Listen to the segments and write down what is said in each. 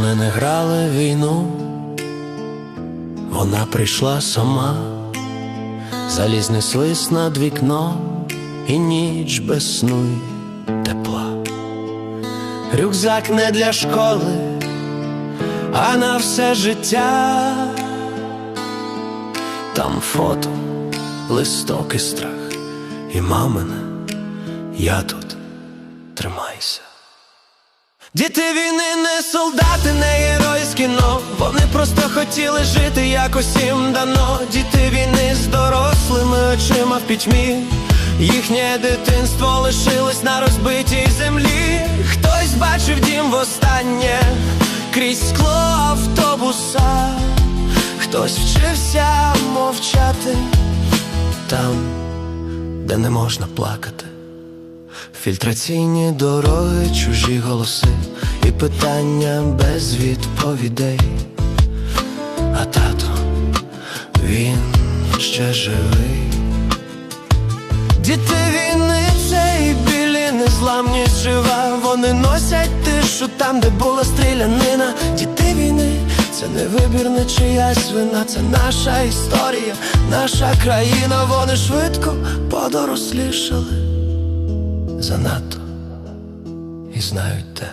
чекали війну, вона прийшла сама, залізний свист над вікном і ніч без сну й тепла. Рюкзак не для школи, а на все життя. Там фото, листок і страх, і мамине, я тут тримайся. Діти війни не солдати, просто хотіли жити, якось їм дано. Діти війни з дорослими очима в пітьмі. Їхнє дитинство лишилось на розбитій землі. Хтось бачив дім востаннє крізь скло автобуса. Хтось вчився мовчати там, де не можна плакати. Фільтраційні дороги, чужі голоси і питання без відповідей. Ще живий. Діти війни це і білі незламність жива. Вони носять тишу там, де була стрілянина. Діти війни, це не вибір, не чиясь вина, це наша історія, наша країна. Вони швидко подорослішали занадто і знають те,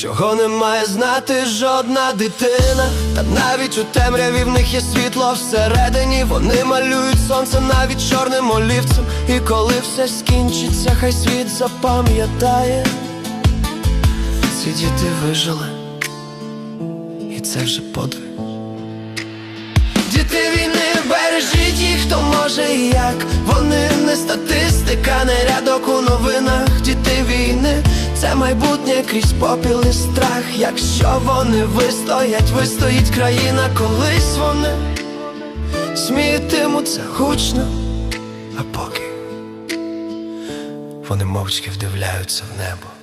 чого не має знати жодна дитина, та навіть у темряві в них є світло всередині. Вони малюють сонце навіть чорним олівцем. І коли все скінчиться, хай світ запам'ятає. Ці діти вижили, і це вже подвиг. Діти війни, бережіть їх, хто може і як. Вони не статистика, не рядок у новинах. Діти війни, це майбутнє крізь попіл і страх. Якщо вони вистоять, вистоїть країна, колись вони сміятимуться гучно, а поки вони мовчки вдивляються в небо.